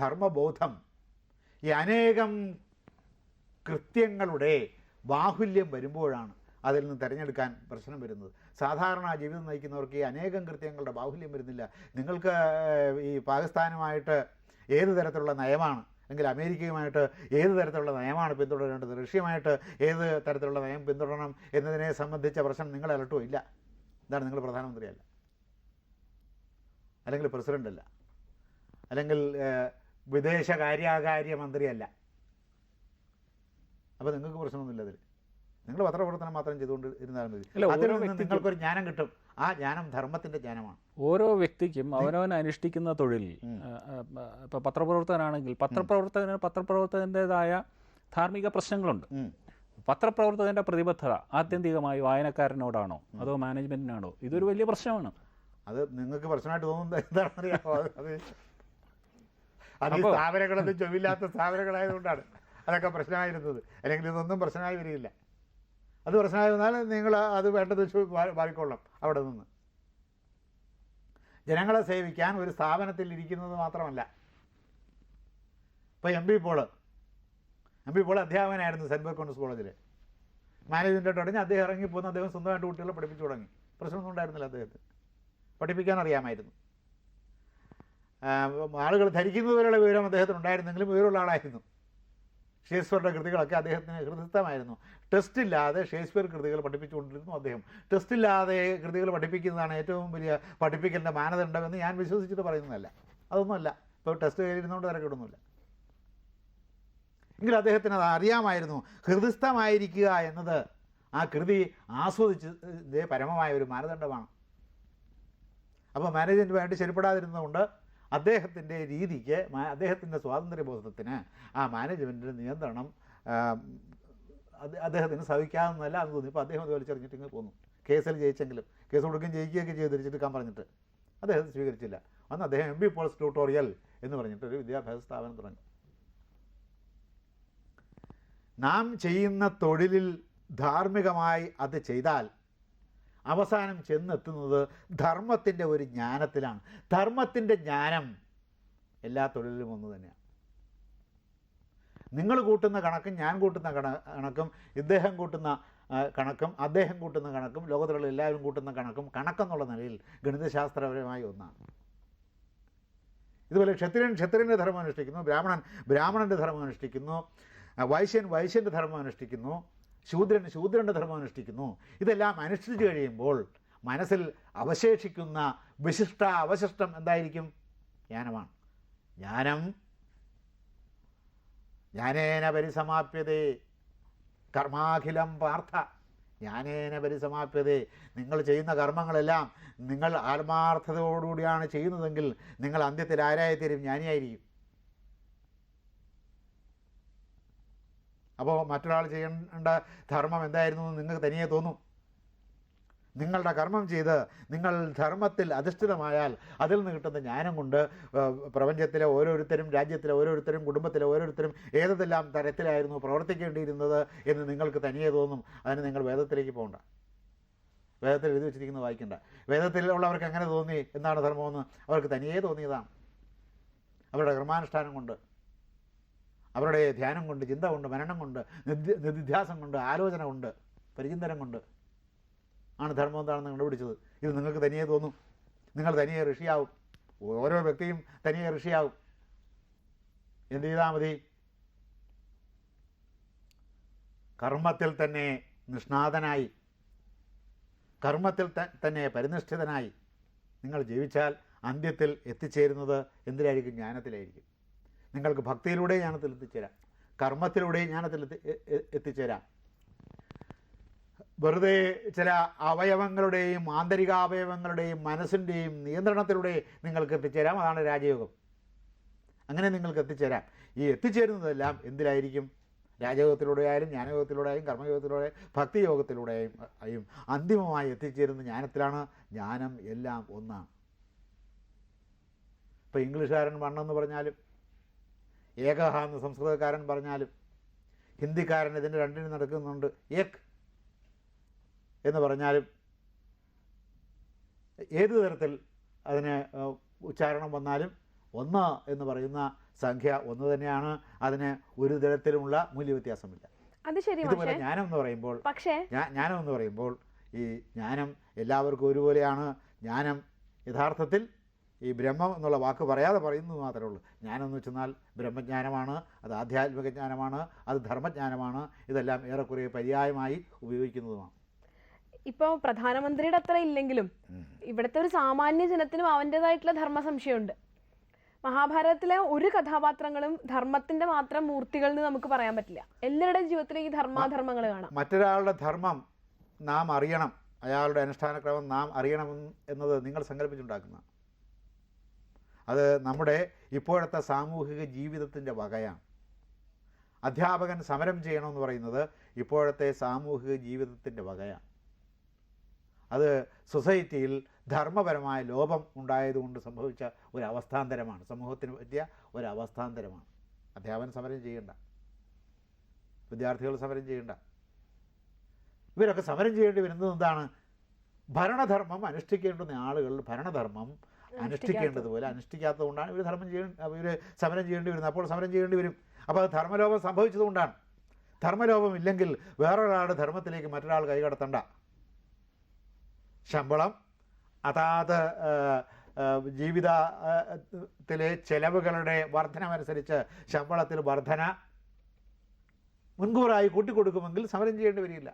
ധർമ്മബോധം. ഈ അനേകം കൃത്യങ്ങളുടെ ബാഹുല്യം വരുമ്പോഴാണ് അതിൽ നിന്ന് തിരഞ്ഞെടുക്കാൻ പ്രശ്നം വരുന്നത്. സാധാരണ ജീവിതം നയിക്കുന്നവർക്ക് ഈ അനേകം കൃത്യങ്ങളുടെ ബാഹുല്യം വരുന്നില്ല. നിങ്ങൾക്ക് ഈ പാകിസ്ഥാനുമായിട്ട് ഏത് തരത്തിലുള്ള നയമാണ്? അല്ലെങ്കിൽ അമേരിക്കയുമായിട്ട് ഏത് തരത്തിലുള്ള നയമാണ് പിന്തുടരേണ്ടത്? റഷ്യയുമായിട്ട് ഏത് തരത്തിലുള്ള നയം പിന്തുടരണം എന്നതിനെ സംബന്ധിച്ച പ്രശ്നം നിങ്ങൾ അലട്ടോ ഇല്ല. എന്താണ് നിങ്ങൾ പ്രധാനമന്ത്രിയല്ല. അല്ലെങ്കിൽ പ്രസിഡന്റല്ല അല്ല അല്ലെങ്കിൽ ഏഹ്, വിദേശകാര്യാകാര്യ മന്ത്രിയല്ല അപ്പോൾ നിങ്ങൾക്ക് പ്രശ്നമൊന്നുമില്ല അതിൽ നിങ്ങൾ പത്രപ്രവർത്തനം മാത്രം ചെയ്തുകൊണ്ട് ഇരുന്നാൽ മതി. അതിൽ നിന്ന് നിങ്ങൾക്കൊരു ജ്ഞാനം കിട്ടും. ആ ജ്ഞാനം ധർമ്മത്തിന്റെ ജ്ഞാനമാണ്. ഓരോ വ്യക്തിക്കും അവനവൻ അനുഷ്ഠിക്കുന്ന തൊഴിൽ ഇപ്പോൾ പത്രപ്രവർത്തകനാണെങ്കിൽ പത്രപ്രവർത്തകന് പത്രപ്രവർത്തകന്റെതായ ധാർമ്മിക പ്രശ്നങ്ങളുണ്ട്. പത്രപ്രവർത്തകന്റെ പത്രപ്രവർത്തകന്റെ പ്രതിബദ്ധത ആത്യന്തികമായി വായനക്കാരനോടാണോ അതോ മാനേജ്മെന്റിനാണോ? ഇതൊരു വലിയ പ്രശ്നമാണ്. അത് നിങ്ങൾക്ക് പ്രശ്നമായിട്ട് തോന്നുന്നത് എന്താണെന്നറിയാമോ? അത് അത് ഈ സ്ഥാപനങ്ങളൊന്നും ചൊവ്വില്ലാത്ത സ്ഥാപനങ്ങളായതുകൊണ്ടാണ് അതൊക്കെ പ്രശ്നമായിരുന്നത്. അല്ലെങ്കിൽ ഇതൊന്നും പ്രശ്നമായി വരികയില്ല. അത് പ്രശ്നമായി വന്നാൽ നിങ്ങൾ അത് വേണ്ടത് മാറിക്കൊള്ളാം അവിടെ നിന്ന്. ജനങ്ങളെ സേവിക്കാൻ ഒരു സ്ഥാപനത്തിൽ ഇരിക്കുന്നത് മാത്രമല്ല. ഇപ്പോൾ M P Paul. M P Paul അധ്യാപകനായിരുന്നു Saint Berchmans കോളേജിൽ മാനേജ്മെന്റ് തുടങ്ങി അദ്ദേഹം ഇറങ്ങിപ്പോന്ന് അദ്ദേഹം സ്വന്തമായിട്ട് കുട്ടികളെ പഠിപ്പിച്ചു തുടങ്ങി. പ്രശ്നമൊന്നും ഉണ്ടായിരുന്നില്ല അദ്ദേഹത്തിന്. പഠിപ്പിക്കാൻ അറിയാമായിരുന്നു. ആളുകൾ ധരിക്കുന്നതുവരെയുള്ള വിവരം അദ്ദേഹത്തിന് ഉണ്ടായിരുന്നെങ്കിലും വിവരമുള്ള ആളായിരുന്നു. ഷേക്സ്പിയറുടെ കൃതികളൊക്കെ അദ്ദേഹത്തിന് ഹൃദയസ്ഥമായിരുന്നു. ടെസ്റ്റ് ഇല്ലാതെ ഷേക്സ്പിയർ കൃതികൾ പഠിപ്പിച്ചുകൊണ്ടിരുന്നു അദ്ദേഹം. ടെസ്റ്റ് ഇല്ലാതെ കൃതികൾ പഠിപ്പിക്കുന്നതാണ് ഏറ്റവും വലിയ പഠിപ്പിക്കലിന്റെ മാനദണ്ഡമെന്ന് ഞാൻ വിശ്വസിച്ചിട്ട് പറയുന്നതല്ല. അതൊന്നുമല്ല. ഇപ്പോൾ ടെസ്റ്റ് കയ്യിലിരുന്നുകൊണ്ട് തിരക്കിടുന്നില്ല എങ്കിലും അദ്ദേഹത്തിന് അത് അറിയാമായിരുന്നു. ഹൃദയസ്ഥമായിരിക്കുക എന്നത് ആ കൃതി ആസ്വദിച്ചതിന്റെ പരമമായ ഒരു മാനദണ്ഡമാണ്. അപ്പോൾ മാനേജ്മെന്റ് വേണ്ടി ശരിപ്പെടാതിരുന്നതുകൊണ്ട് അദ്ദേഹത്തിന്റെ രീതിക്ക് അദ്ദേഹത്തിന്റെ സ്വാതന്ത്ര്യബോധത്തിന് ആ മാനേജ്മെന്റിന്റെ നിയന്ത്രണം അത് അദ്ദേഹത്തിന് സഹിക്കാവുന്നതല്ല എന്ന് തോന്നി. ഇപ്പോൾ അദ്ദേഹം അത് വലിച്ചെറിഞ്ഞിട്ട് ഇങ്ങനെ പോന്നു. കേസിൽ ജയിച്ചെങ്കിലും കേസ് കൊടുക്കുകയും ജയിക്കുകയൊക്കെ ചെയ്ത് തിരിച്ചെടുക്കാൻ പറഞ്ഞിട്ട്. അദ്ദേഹം സ്വീകരിച്ചില്ല. അന്ന് അദ്ദേഹം എം ബി പോൾസ് ട്യൂട്ടോറിയൽ എന്ന് പറഞ്ഞിട്ട് ഒരു വിദ്യാഭ്യാസ സ്ഥാപനം തുടങ്ങി. നാം ചെയ്യുന്ന തൊഴിലിൽ ധാർമ്മികമായി അത് ചെയ്താൽ അവസാനം ചെന്നെത്തുന്നത് ധർമ്മത്തിന്റെ ഒരു ജ്ഞാനത്തിലാണ്. ധർമ്മത്തിന്റെ ജ്ഞാനം എല്ലാ തൊഴിലിലും ഒന്ന് തന്നെയാണ്. നിങ്ങൾ കൂട്ടുന്ന കണക്കും ഞാൻ കൂട്ടുന്ന കണ കണക്കും ഇദ്ദേഹം കൂട്ടുന്ന കണക്കും അദ്ദേഹം കൂട്ടുന്ന കണക്കും ലോകത്തിലുള്ള എല്ലാവരും കൂട്ടുന്ന കണക്കും കണക്കെന്നുള്ള നിലയിൽ ഗണിതശാസ്ത്രപരമായ ഒന്നാണ്. ഇതുപോലെ ക്ഷത്രിയൻ ക്ഷത്രിയന്റെ ധർമ്മം അനുഷ്ഠിക്കുന്നു ബ്രാഹ്മണൻ ബ്രാഹ്മണന്റെ ധർമ്മം അനുഷ്ഠിക്കുന്നു വൈശ്യൻ വൈശ്യന്റെ ധർമ്മം അനുഷ്ഠിക്കുന്നു. ശൂദ്രൻ ശൂദ്രന്റെ ധർമ്മം അനുഷ്ഠിക്കുന്നു. ഇതെല്ലാം അനുഷ്ഠിച്ചു കഴിയുമ്പോൾ മനസ്സിൽ അവശേഷിക്കുന്ന വിശിഷ്ട അവശിഷ്ടം എന്തായിരിക്കും? ജ്ഞാനമാണ്. ജ്ഞാനം. ജ്ഞാനേന പരിസമാപ്യതേ. കർമാഖിലം പാർത്ഥ. ജ്ഞാനേന പരിസമാപ്യതേ. നിങ്ങൾ ചെയ്യുന്ന കർമ്മങ്ങളെല്ലാം നിങ്ങൾ ആത്മാർത്ഥതയോടുകൂടിയാണ് ചെയ്യുന്നതെങ്കിൽ നിങ്ങൾ അന്ത്യത്തിൽ ആരായിത്തീരും? ജ്ഞാനിയായിരിക്കും. അപ്പോൾ മറ്റൊരാൾ ചെയ്യേണ്ട ധർമ്മം എന്തായിരുന്നു എന്ന് നിങ്ങൾക്ക് തനിയെ തോന്നും? നിങ്ങളുടെ കർമ്മം ചെയ്ത് നിങ്ങൾ ധർമ്മത്തിൽ അധിഷ്ഠിതമായാൽ അതിൽ നിന്ന് കിട്ടുന്ന ജ്ഞാനം കൊണ്ട് പ്രപഞ്ചത്തിലെ ഓരോരുത്തരും രാജ്യത്തിലെ ഓരോരുത്തരും കുടുംബത്തിലെ ഓരോരുത്തരും ഏതെല്ലാം തരത്തിലായിരുന്നു പ്രവർത്തിക്കേണ്ടിയിരുന്നത് എന്ന് നിങ്ങൾക്ക് തനിയെ തോന്നും? അതിന് നിങ്ങൾ വേദത്തിലേക്ക് പോകണ്ട. വേദത്തിൽ എഴുതി വെച്ചിരിക്കുന്നത് വായിക്കണ്ട. വേദത്തിലുള്ളവർക്ക് എങ്ങനെ തോന്നി? എന്താണ് ധർമ്മമെന്ന് അവർക്ക് തനിയെ തോന്നിയതാണ്. അവരുടെ കർമാനുഷ്ഠാനം കൊണ്ട്. അവരുടെ ധ്യാനം കൊണ്ട് ചിന്ത കൊണ്ട് മരണം കൊണ്ട് നിധിധ്യാസം കൊണ്ട് ആലോചന കൊണ്ട് പരിചിന്തനം കൊണ്ട് ആണ് ധർമ്മം എന്താണെന്ന് കണ്ടുപിടിച്ചത്. ഇത് നിങ്ങൾക്ക് തനിയെ തോന്നും. നിങ്ങൾ തനിയെ ഋഷിയാവും. ഓരോ വ്യക്തിയും തനിയെ ഋഷിയാവും. എന്ത് ചെയ്താൽ മതി? കർമ്മത്തിൽ തന്നെ നിഷ്ണാതനായി. കർമ്മത്തിൽ തന്നെ പരിനിഷ്ഠിതനായി. നിങ്ങൾ ജീവിച്ചാൽ അന്ത്യത്തിൽ എത്തിച്ചേരുന്നത് എന്തിലായിരിക്കും? ജ്ഞാനത്തിലായിരിക്കും. നിങ്ങൾക്ക് ഭക്തിയിലൂടെ ജ്ഞാനത്തിൽ എത്തിച്ചേരാം. കർമ്മത്തിലൂടെ ജ്ഞാനത്തിൽ എത്തി എത്തിച്ചേരാം. വെറുതെ ചില അവയവങ്ങളുടെയും ആന്തരികാവയവങ്ങളുടെയും മനസ്സിന്റെയും നിയന്ത്രണത്തിലൂടെ നിങ്ങൾക്ക് എത്തിച്ചേരാം. അതാണ് രാജയോഗം. അങ്ങനെ നിങ്ങൾക്ക് എത്തിച്ചേരാം. ഈ എത്തിച്ചേരുന്നതെല്ലാം എന്തിലായിരിക്കും? രാജയോഗത്തിലൂടെ ആയാലും ജ്ഞാനയോഗത്തിലൂടെ ആയും കർമ്മയോഗത്തിലൂടെ ഭക്തിയോഗത്തിലൂടെയും ആയും അന്തിമമായി എത്തിച്ചേരുന്ന ജ്ഞാനത്തിലാണ് ജ്ഞാനം എല്ലാം ഒന്നാണ് ഇപ്പോൾ ഇംഗ്ലീഷുകാരൻ വണ്ണെന്ന് പറഞ്ഞാലും ഏകഹ എന്ന് സംസ്കൃതക്കാരൻ പറഞ്ഞാലും ഹിന്ദിക്കാരൻ ഇതിന്റെ രണ്ടിനും നടക്കുന്നുണ്ട്. ഏക് എന്ന് പറഞ്ഞാലും ഏത് തരത്തിൽ അതിന് ഉച്ചാരണം വന്നാലും ഒന്ന് എന്ന് പറയുന്ന സംഖ്യ ഒന്ന് തന്നെയാണ്. അതിന് ഒരു തരത്തിലുമുള്ള മൂല്യവ്യത്യാസമില്ല. അത് ശരി ഇതുപോലെ ജ്ഞാനം എന്ന് പറയുമ്പോൾ പക്ഷേ ജ്ഞാനം എന്ന് പറയുമ്പോൾ ഈ ജ്ഞാനം എല്ലാവർക്കും ഒരുപോലെയാണ്. ജ്ഞാനം യഥാർത്ഥത്തിൽ ഈ ബ്രഹ്മം എന്നുള്ള വാക്ക് പറയാതെ പറയുന്നത് മാത്രമേ ഉള്ളൂ. ജ്ഞാനം വെച്ചെന്നാൽ ബ്രഹ്മജ്ഞാനമാണ് അത് ആധ്യാത്മിക ജ്ഞാനമാണ് അത് ധർമ്മജ്ഞാനമാണ് ഇതെല്ലാം ഏറെക്കുറെ പര്യായമായി ഉപയോഗിക്കുന്നതുമാണ്. ഇപ്പോൾ പ്രധാനമന്ത്രിയുടെ അത്ര ഇല്ലെങ്കിലും ഇവിടുത്തെ ഒരു സാമാന്യ ജനത്തിനും അവന്റെതായിട്ടുള്ള ധർമ്മ സംശയമുണ്ട് മഹാഭാരതത്തിലെ ഒരു കഥാപാത്രങ്ങളും ധർമ്മത്തിന്റെ മാത്രം മൂർത്തികൾ എന്ന് നമുക്ക് പറയാൻ പറ്റില്ല. എല്ലാവരുടെയും ജീവിതത്തിലും ഈ ധർമാധർമ്മങ്ങൾ കാണാം. മറ്റൊരാളുടെ ധർമ്മം നാം അറിയണം അയാളുടെ അനുഷ്ഠാനക്രമം നാം അറിയണം എന്നത് നിങ്ങൾ സങ്കല്പിച്ചുണ്ടാക്കുന്ന അത് നമ്മുടെ ഇപ്പോഴത്തെ സാമൂഹിക ജീവിതത്തിന്റെ വകയാണ്. അധ്യാപകൻ സമരം ചെയ്യണമെന്ന് പറയുന്നത് ഇപ്പോഴത്തെ സാമൂഹിക ജീവിതത്തിന്റെ വകയാണ്. അത് സൊസൈറ്റിയിൽ ധർമ്മപരമായ ലോപം ഉണ്ടായതുകൊണ്ട് സംഭവിച്ച ഒരു അവസ്ഥാന്തരമാണ്. സമൂഹത്തിന് പറ്റിയ ഒരു അവസ്ഥാന്തരമാണ്. അധ്യാപകൻ സമരം ചെയ്യണ്ട. വിദ്യാർത്ഥികൾ സമരം ചെയ്യണ്ട. ഇവരൊക്കെ സമരം ചെയ്യേണ്ടി വരുന്നത് എന്താണ്? ഭരണധർമ്മം അനുഷ്ഠിക്കേണ്ടുന്ന ആളുകൾ ഭരണധർമ്മം അനുഷ്ഠിക്കേണ്ടതുപോലെ അനുഷ്ഠിക്കാത്തത് കൊണ്ടാണ് ഇവർ ധർമ്മം ചെയ്യ ഇവർ സമരം ചെയ്യേണ്ടി വരുന്നത് അപ്പോൾ സമരം ചെയ്യേണ്ടി വരും. അപ്പോൾ അത് ധർമ്മലോപം സംഭവിച്ചതുകൊണ്ടാണ്. ധർമ്മലോപം ഇല്ലെങ്കിൽ വേറൊരാളുടെ ധർമ്മത്തിലേക്ക് മറ്റൊരാൾ കൈകടത്തണ്ട ശമ്പളം അതാത് ജീവിതത്തിലെ ചെലവുകളുടെ വർധനമനുസരിച്ച് ശമ്പളത്തിൽ വർധന മുൻകൂറായി കൂട്ടിക്കൊടുക്കുമെങ്കിൽ സമരം ചെയ്യേണ്ടി വരില്ല.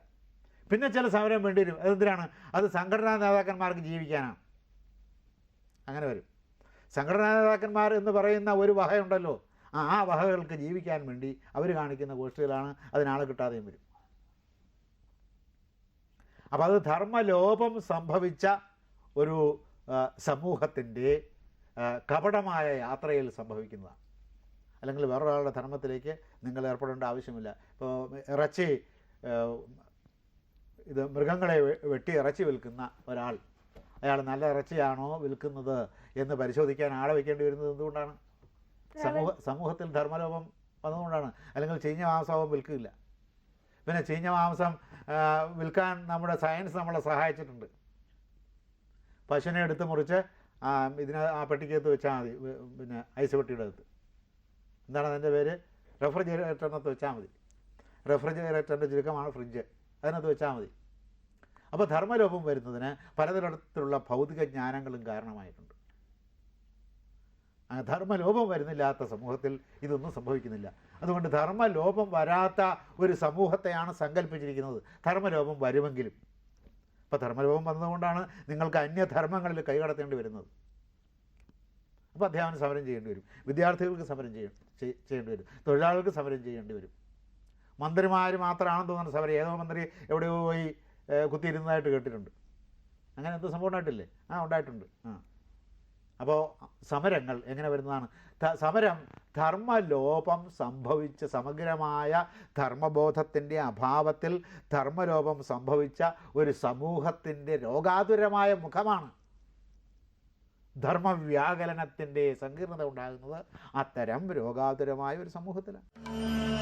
പിന്നെ ചില സമരം വേണ്ടി വരും. അതെന്തിനാണ്? അത് സംഘടനാ നേതാക്കന്മാർക്ക് ജീവിക്കാനാണ്. അങ്ങനെ വരും. സംഘടനാ നേതാക്കന്മാർ എന്ന് പറയുന്ന ഒരു വകയുണ്ടല്ലോ ആ ആ വകകൾക്ക് ജീവിക്കാൻ വേണ്ടി അവർ കാണിക്കുന്ന ഗോഷ്ഠികളാണ് അതിനാളെ കിട്ടാതെയും വരും. അപ്പോൾ അത് ധർമ്മലോപം സംഭവിച്ച ഒരു സമൂഹത്തിന്റെ കപടമായ യാത്രയിൽ സംഭവിക്കുന്നതാണ്. അല്ലെങ്കിൽ വേറൊരാളുടെ ധർമ്മത്തിലേക്ക് നിങ്ങൾ ഏർപ്പെടേണ്ട ആവശ്യമില്ല. ഇപ്പോൾ ഇറച്ചി ഇത് മൃഗങ്ങളെ വെട്ടി ഇറച്ചി വിൽക്കുന്ന ഒരാൾ അയാൾ നല്ല ഇറച്ചിയാണോ വിൽക്കുന്നത് എന്ന് പരിശോധിക്കാൻ ആളെ വയ്ക്കേണ്ടി വരുന്നത് എന്തുകൊണ്ടാണ്? സമൂഹ സമൂഹത്തിൽ ധർമ്മലോപം വന്നതുകൊണ്ടാണ്. അല്ലെങ്കിൽ ചീഞ്ഞ മാംസം വിൽക്കില്ല. പിന്നെ ചീഞ്ഞ മാംസം വിൽക്കാൻ നമ്മുടെ സയൻസ് നമ്മളെ സഹായിച്ചിട്ടുണ്ട്. പശുവിനെ എടുത്ത് മുറിച്ച് ഇതിനെ ആ പെട്ടിക്കകത്ത് വെച്ചാൽ മതി. പിന്നെ ഐസ് പെട്ടിയുടെ അകത്ത്. എന്താണ് അതിന്റെ പേര്? റെഫ്രിജറേറ്ററിനകത്ത് വെച്ചാൽ മതി. റെഫ്രിജറേറ്ററിന്റെ ചുരുക്കമാണ് ഫ്രിഡ്ജ് അതിനകത്ത് വെച്ചാൽ മതി. അപ്പോൾ ധർമ്മലോപം വരുന്നതിന് പലതരത്തിലുള്ള ഭൗതിക ജ്ഞാനങ്ങളും കാരണമായിട്ടുണ്ട്. ധർമ്മലോപം വരുന്നില്ലാത്ത സമൂഹത്തിൽ ഇതൊന്നും സംഭവിക്കുന്നില്ല. അതുകൊണ്ട് ധർമ്മലോപം വരാത്ത ഒരു സമൂഹത്തെയാണ് സങ്കല്പിച്ചിരിക്കുന്നത്. ധർമ്മലോപം വരുമെങ്കിലും. അപ്പോൾ ധർമ്മലോപം വന്നതുകൊണ്ടാണ് നിങ്ങൾക്ക് അന്യധർമ്മങ്ങളിൽ കൈകടത്തേണ്ടി വരുന്നത്. അപ്പോൾ അധ്യാപനം സമരം ചെയ്യേണ്ടി വരും. വിദ്യാർത്ഥികൾക്ക് സമരം ചെയ്യ ചെയ്യേണ്ടി വരും. തൊഴിലാളികൾക്ക് സമരം ചെയ്യേണ്ടി വരും. മന്ത്രിമാർ മാത്രമാണെന്ന് തോന്നുന്ന സമരം. ഏതോ മന്ത്രി എവിടെയോ പോയി കുത്തിയിരുന്നതായിട്ട് കേട്ടിട്ടുണ്ട്. അങ്ങനെ എന്തോ സംഭവം ഉണ്ടായിട്ടില്ലേ? ആ ഉണ്ടായിട്ടുണ്ട്. ആ. അപ്പോൾ സമരങ്ങൾ എങ്ങനെ വരുന്നതാണ്? സമരം ധർമ്മലോപം സംഭവിച്ച സമഗ്രമായ ധർമ്മബോധത്തിന്റെ അഭാവത്തിൽ ധർമ്മലോപം സംഭവിച്ച ഒരു സമൂഹത്തിന്റെ രോഗാതുരമായ മുഖമാണ് ധർമ്മവ്യാകലനത്തിന്റെ സങ്കീർണത ഉണ്ടാകുന്നത് അത്തരം രോഗാതുരമായ ഒരു സമൂഹത്തിലാണ്.